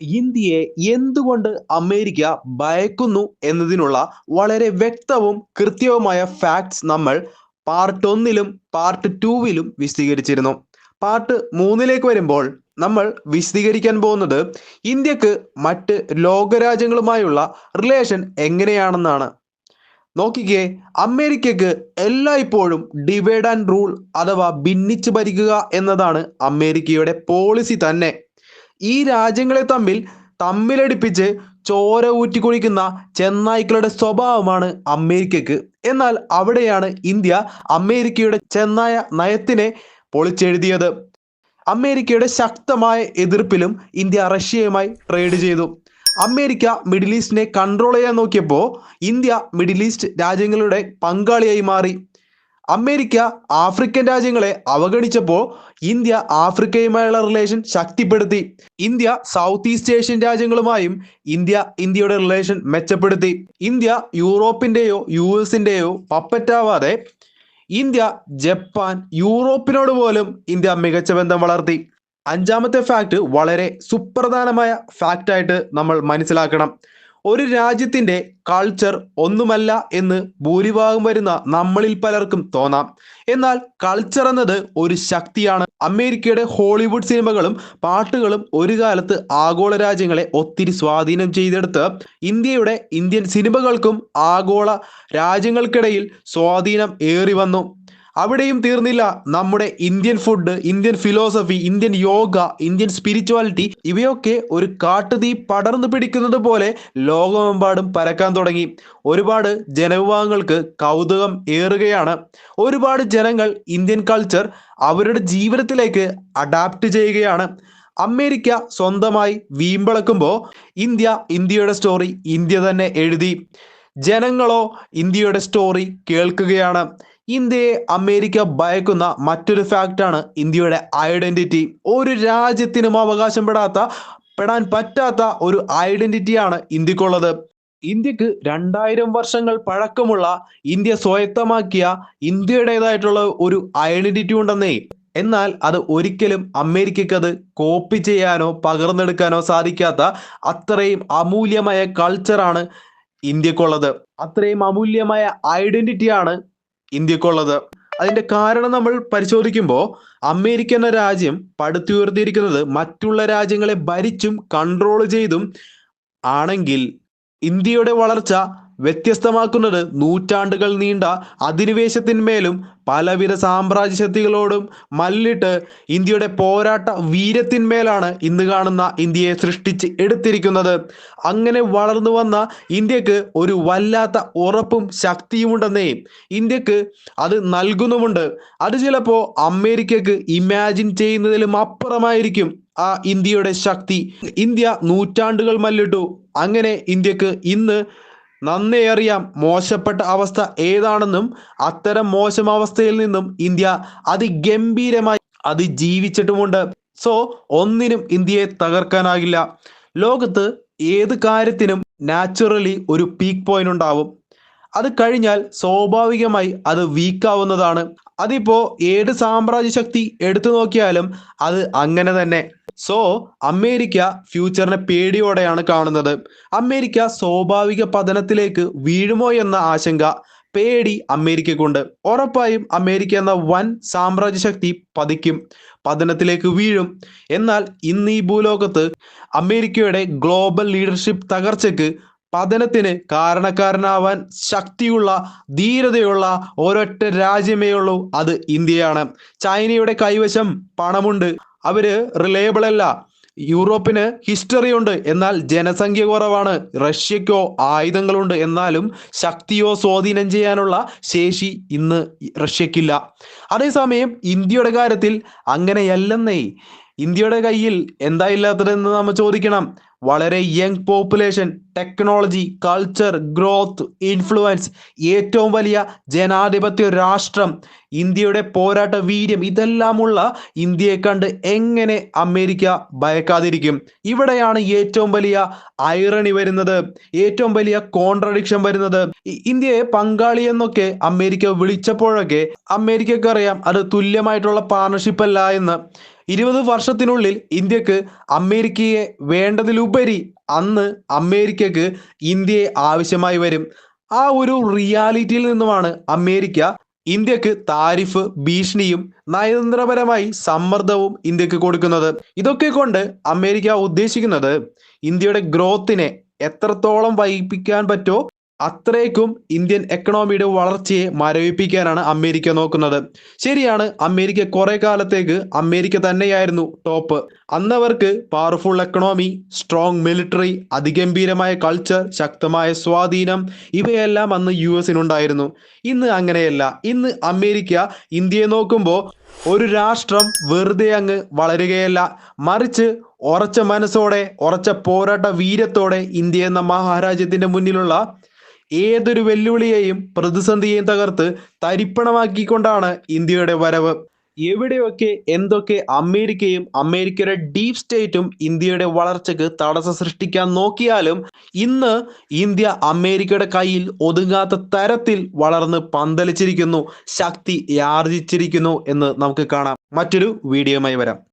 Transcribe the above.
ഇന്ത്യയെ എന്തുകൊണ്ട് അമേരിക്ക ഭയക്കുന്നു എന്നതിനുള്ള വളരെ വ്യക്തവും കൃത്യവുമായ ഫാക്ട്സ് നമ്മൾ പാർട്ട് ഒന്നിലും പാർട്ട് ടൂവിലും വിശദീകരിച്ചിരുന്നു. പാർട്ട് മൂന്നിലേക്ക് വരുമ്പോൾ നമ്മൾ വിശദീകരിക്കാൻ പോകുന്നത് ഇന്ത്യയ്ക്ക് മറ്റ് ലോകരാജ്യങ്ങളുമായുള്ള റിലേഷൻ എങ്ങനെയാണെന്നാണ്. നോക്കിക്കേ അമേരിക്കക്ക് എല്ലായ്പ്പോഴും ഡിവൈഡ് ആൻഡ് റൂൾ അഥവാ ഭിന്നിച്ച് ഭരിക്കുക എന്നതാണ് അമേരിക്കയുടെ പോളിസി തന്നെ. ഈ രാജ്യങ്ങളെ തമ്മിൽ തമ്മിലടിപ്പിച്ച് ചോര ഊറ്റിക്കുളിക്കുന്ന ചെന്നായ്ക്കളുടെ സ്വഭാവമാണ് അമേരിക്കക്ക് എന്നാൽ അവിടെയാണ് ഇന്ത്യ അമേരിക്കയുടെ ചെന്നായ നയത്തിനെ പൊളിച്ചെഴുതിയത്. അമേരിക്കയുടെ ശക്തമായ എതിർപ്പിലും ഇന്ത്യ റഷ്യയുമായി ട്രേഡ് ചെയ്തു. അമേരിക്ക മിഡിൽ ഈസ്റ്റിനെ കൺട്രോൾ ചെയ്യാൻ നോക്കിയപ്പോൾ ഇന്ത്യ മിഡിൽ ഈസ്റ്റ് രാജ്യങ്ങളുടെ പങ്കാളിയായി മാറി. അമേരിക്ക ആഫ്രിക്കൻ രാജ്യങ്ങളെ അവഗണിച്ചപ്പോൾ ഇന്ത്യ ആഫ്രിക്കയുമായുള്ള റിലേഷൻ ശക്തിപ്പെടുത്തി. ഇന്ത്യ സൗത്ത് ഈസ്റ്റ് ഏഷ്യൻ രാജ്യങ്ങളുമായും ഇന്ത്യ ഇന്ത്യയുടെ റിലേഷൻ മെച്ചപ്പെടുത്തി. ഇന്ത്യ യൂറോപ്പിന്റെയോ യു എസിന്റെയോ പപ്പറ്റാവാതെ ഇന്ത്യ ജപ്പാൻ യൂറോപ്പിനോട് പോലും ഇന്ത്യ മികച്ച ബന്ധം വളർത്തി. അഞ്ചാമത്തെ ഫാക്ട് വളരെ സുപ്രധാനമായ ഫാക്റ്റ് ആയിട്ട് നമ്മൾ മനസ്സിലാക്കണം. ഒരു രാജ്യത്തിന്റെ കൾച്ചർ ഒന്നുമല്ല എന്ന് ഭൂരിഭാഗം വരുന്ന നമ്മളിൽ പലർക്കും തോന്നാം. എന്നാൽ കൾച്ചർ എന്നത് ഒരു ശക്തിയാണ്. അമേരിക്കയുടെ ഹോളിവുഡ് സിനിമകളും പാട്ടുകളും ഒരു കാലത്ത് ആഗോള രാജ്യങ്ങളെ ഒത്തിരി സ്വാധീനം ചെയ്തെടുത്ത് ഇന്ത്യയുടെ ഇന്ത്യൻ സിനിമകൾക്കും ആഗോള രാജ്യങ്ങൾക്കിടയിൽ സ്വാധീനം ഏറി വന്നു അവിടെയും തീർന്നില്ല. നമ്മുടെ Indian food Indian philosophy Indian yoga Indian spirituality ഇവയൊക്കെ ഒരു കാട്ടുതീ പടർന്നു പിടിക്കുന്നത് പോലെ ലോകമെമ്പാടും പരക്കാൻ തുടങ്ങി. ഒരുപാട് ജനവിഭാഗങ്ങൾക്ക് കൗതുകം ഏറുകയാണ്. ഒരുപാട് ജനങ്ങൾ ഇന്ത്യൻ കൾച്ചർ അവരുടെ ജീവിതത്തിലേക്ക് അഡാപ്റ്റ് ചെയ്യുകയാണ്. അമേരിക്ക സ്വന്തമായി വീമ്പിളക്കുമ്പോൾ ഇന്ത്യ ഇന്ത്യയുടെ സ്റ്റോറി ഇന്ത്യ തന്നെ എഴുതി. ജനങ്ങളോ ഇന്ത്യയുടെ സ്റ്റോറി കേൾക്കുകയാണ്. ഇന്ത്യയെ അമേരിക്ക ഭയക്കുന്ന മറ്റൊരു ഫാക്റ്റാണ് ഇന്ത്യയുടെ ഐഡന്റിറ്റി ഒരു രാജ്യത്തിനും അവകാശപ്പെടാത്ത പെടാൻ പറ്റാത്ത ഒരു ഐഡന്റിറ്റിയാണ് ഇന്ത്യക്കുള്ളത്. ഇന്ത്യയ്ക്ക് രണ്ടായിരം വർഷങ്ങൾ പഴക്കമുള്ള ഇന്ത്യ സ്വായത്തമാക്കിയ ഇന്ത്യയുടേതായിട്ടുള്ള ഒരു ഐഡന്റിറ്റി ഉണ്ടെന്നേ. എന്നാൽ അത് ഒരിക്കലും അമേരിക്കക്ക് അത് കോപ്പി ചെയ്യാനോ പകർന്നെടുക്കാനോ സാധിക്കാത്ത അത്രയും അമൂല്യമായ കൾച്ചറാണ് ഇന്ത്യക്കുള്ളത്. അത്രയും അമൂല്യമായ ഐഡന്റിറ്റിയാണ് ഇന്ത്യക്കുള്ളത്. അതിന്റെ കാരണം നമ്മൾ പരിശോധിക്കുമ്പോൾ അമേരിക്ക എന്ന രാജ്യം പടുത്തുയർത്തിയിരിക്കുന്നത് മറ്റുള്ള രാജ്യങ്ങളെ ഭരിച്ചും കൺട്രോൾ ചെയ്തും ആണെങ്കിൽ ഇന്ത്യയുടെ വളർച്ച വ്യത്യസ്തമാക്കുന്നത് നൂറ്റാണ്ടുകൾ നീണ്ട അധിനിവേശത്തിന്മേലും പലവിധ സാമ്രാജ്യ ശക്തികളോടും മല്ലിട്ട് ഇന്ത്യയുടെ പോരാട്ട വീര്യത്തിന്മേലാണ് ഇന്ന് കാണുന്ന ഇന്ത്യയെ സൃഷ്ടിച്ച് എടുത്തിരിക്കുന്നത്. അങ്ങനെ വളർന്നു വന്ന ഇന്ത്യയ്ക്ക് ഒരു വല്ലാത്ത ഉറപ്പും ശക്തിയുമുണ്ടെന്നേ ഇന്ത്യയ്ക്ക് അത് നൽകുന്നുമുണ്ട്. അത് ചിലപ്പോൾ അമേരിക്കക്ക് ഇമാജിൻ ചെയ്യുന്നതിലും അപ്പുറമായിരിക്കും ആ ഇന്ത്യയുടെ ശക്തി. ഇന്ത്യ നൂറ്റാണ്ടുകൾ മല്ലിട്ടു. അങ്ങനെ ഇന്ത്യയ്ക്ക് ഇന്ന് നന്നേ അറിയാം മോശപ്പെട്ട അവസ്ഥ ഏതാണെന്നും അത്തരം മോശം അവസ്ഥയിൽ നിന്നും ഇന്ത്യ അതിഗംഭീരമായി അതിജീവിച്ചിട്ടുമുണ്ട്. സോ ഒന്നിനും ഇന്ത്യയെ തകർക്കാനാകില്ല. ലോകത്ത് ഏത് കാര്യത്തിനും നാച്ചുറലി ഒരു പീക്ക് പോയിന്റ് ഉണ്ടാവും. അത് കഴിഞ്ഞാൽ സ്വാഭാവികമായി അത് വീക്കാവുന്നതാണ്. അതിപ്പോ ഏത് സാമ്രാജ്യ ശക്തി എടുത്തു നോക്കിയാലും അത് അങ്ങനെ തന്നെ. സോ അമേരിക്ക ഫ്യൂച്ചറിനെ പേടിയോടെയാണ് കാണുന്നത്. അമേരിക്ക സ്വാഭാവിക പതനത്തിലേക്ക് വീഴുമോ എന്ന ആശങ്ക പേടി അമേരിക്കക്കുണ്ട് ഉറപ്പായും അമേരിക്ക എന്ന വൻ സാമ്രാജ്യ ശക്തി പതിക്കും പതനത്തിലേക്ക് വീഴും. എന്നാൽ ഇന്ന് ഈ ഭൂലോകത്ത് അമേരിക്കയുടെ ഗ്ലോബൽ ലീഡർഷിപ്പ് തകർച്ചയ്ക്ക് പതനത്തിന് കാരണക്കാരനാവാൻ ശക്തിയുള്ള ധീരതയുള്ള ഒരൊറ്റ രാജ്യമേ ഉള്ളൂ അത് ഇന്ത്യയാണ്. ചൈനയുടെ കൈവശം പണമുണ്ട്. അവർ റിലയബിൾ അല്ല. യൂറോപ്പിന് ഹിസ്റ്ററി ഉണ്ട്. എന്നാൽ ജനസംഖ്യ കുറവാണ്. റഷ്യക്കോ ആയുധങ്ങളുണ്ട്. എന്നാലും ശക്തിയോ സ്വാധീനം ചെയ്യാനുള്ള ശേഷി ഇന്ന് റഷ്യക്കില്ല. അതേസമയം ഇന്ത്യയുടെ കാര്യത്തിൽ അങ്ങനെയല്ലെന്നേ. ഇന്ത്യയുടെ കയ്യിൽ എന്താ ഇല്ലാത്തതെന്ന് നമ്മൾ ചോദിക്കണം. വളരെ young population technology culture growth influence ഏറ്റവും വലിയ ജനാധിപത്യ രാഷ്ട്രം ഇന്ത്യയുടെ പോരാട്ട വീര്യം ഇതെല്ലാമുള്ള ഇന്ത്യയെ കണ്ട് എങ്ങനെ അമേരിക്ക ഭയക്കാതിരിക്കും? ഇവിടെയാണ് ഏറ്റവും വലിയ ഐറണി വരുന്നത് ഏറ്റവും വലിയ കോൺട്രഡിക്ഷൻ വരുന്നത്. ഇന്ത്യയെ പങ്കാളി എന്നൊക്കെ അമേരിക്ക വിളിച്ചപ്പോഴൊക്കെ അമേരിക്കക്ക് അറിയാം അത് തുല്യമായിട്ടുള്ള പാർട്ണർഷിപ്പ് അല്ല എന്ന്. ഇരുപത് വർഷത്തിനുള്ളിൽ ഇന്ത്യയ്ക്ക് അമേരിക്കയെ വേണ്ടതിലുപരി അന്ന് അമേരിക്കക്ക് ഇന്ത്യയെ ആവശ്യമായി വരും. ആ ഒരു റിയാലിറ്റിയിൽ നിന്നുമാണ് അമേരിക്ക ഇന്ത്യയ്ക്ക് താരിഫ് ഭീഷണിയും നയതന്ത്രപരമായി സമ്മർദ്ദവും ഇന്ത്യയ്ക്ക് കൊടുക്കുന്നത്. ഇതൊക്കെ കൊണ്ട് അമേരിക്ക ഉദ്ദേശിക്കുന്നത് ഇന്ത്യയുടെ ഗ്രോത്തിനെ എത്രത്തോളം വൈകിപ്പിക്കാൻ പറ്റോ അത്രയ്ക്കും ഇന്ത്യൻ എക്കണോമിയുടെ വളർച്ചയെ മരവിപ്പിക്കാനാണ് അമേരിക്ക നോക്കുന്നത്. ശരിയാണ് അമേരിക്ക കുറെ കാലത്തേക്ക് അമേരിക്ക തന്നെയായിരുന്നു ടോപ്പ് അന്നവർക്ക് പവർഫുൾ എക്കണോമി സ്ട്രോങ് മിലിറ്ററി അതിഗംഭീരമായ കൾച്ചർ ശക്തമായ സ്വാധീനം ഇവയെല്ലാം അന്ന് യു എസിനുണ്ടായിരുന്നു ഇന്ന് അങ്ങനെയല്ല. ഇന്ന് അമേരിക്ക ഇന്ത്യയെ നോക്കുമ്പോൾ ഒരു രാഷ്ട്രം വെറുതെ അങ്ങ് വളരുകയല്ല. മറിച്ച് ഉറച്ച മനസ്സോടെ ഉറച്ച പോരാട്ട വീര്യത്തോടെ ഇന്ത്യ എന്ന മഹാരാജ്യത്തിന്റെ മുന്നിലുള്ള ഏതൊരു വെല്ലുവിളിയെയും പ്രതിസന്ധിയെയും തകർത്ത് തരിപ്പണമാക്കിക്കൊണ്ടാണ് ഇന്ത്യയുടെ വരവ്. എവിടെയൊക്കെ എന്തൊക്കെ അമേരിക്കയും അമേരിക്കയുടെ ഡീപ് സ്റ്റേറ്റും ഇന്ത്യയുടെ വളർച്ചയ്ക്ക് തടസ്സം സൃഷ്ടിക്കാൻ നോക്കിയാലും ഇന്ന് ഇന്ത്യ അമേരിക്കയുടെ കയ്യിൽ ഒതുങ്ങാത്ത തരത്തിൽ വളർന്ന് പന്തലിച്ചിരിക്കുന്നു ശക്തി യാർജിച്ചിരിക്കുന്നു എന്ന് നമുക്ക് കാണാം. മറ്റൊരു വീഡിയോയുമായി വരാം.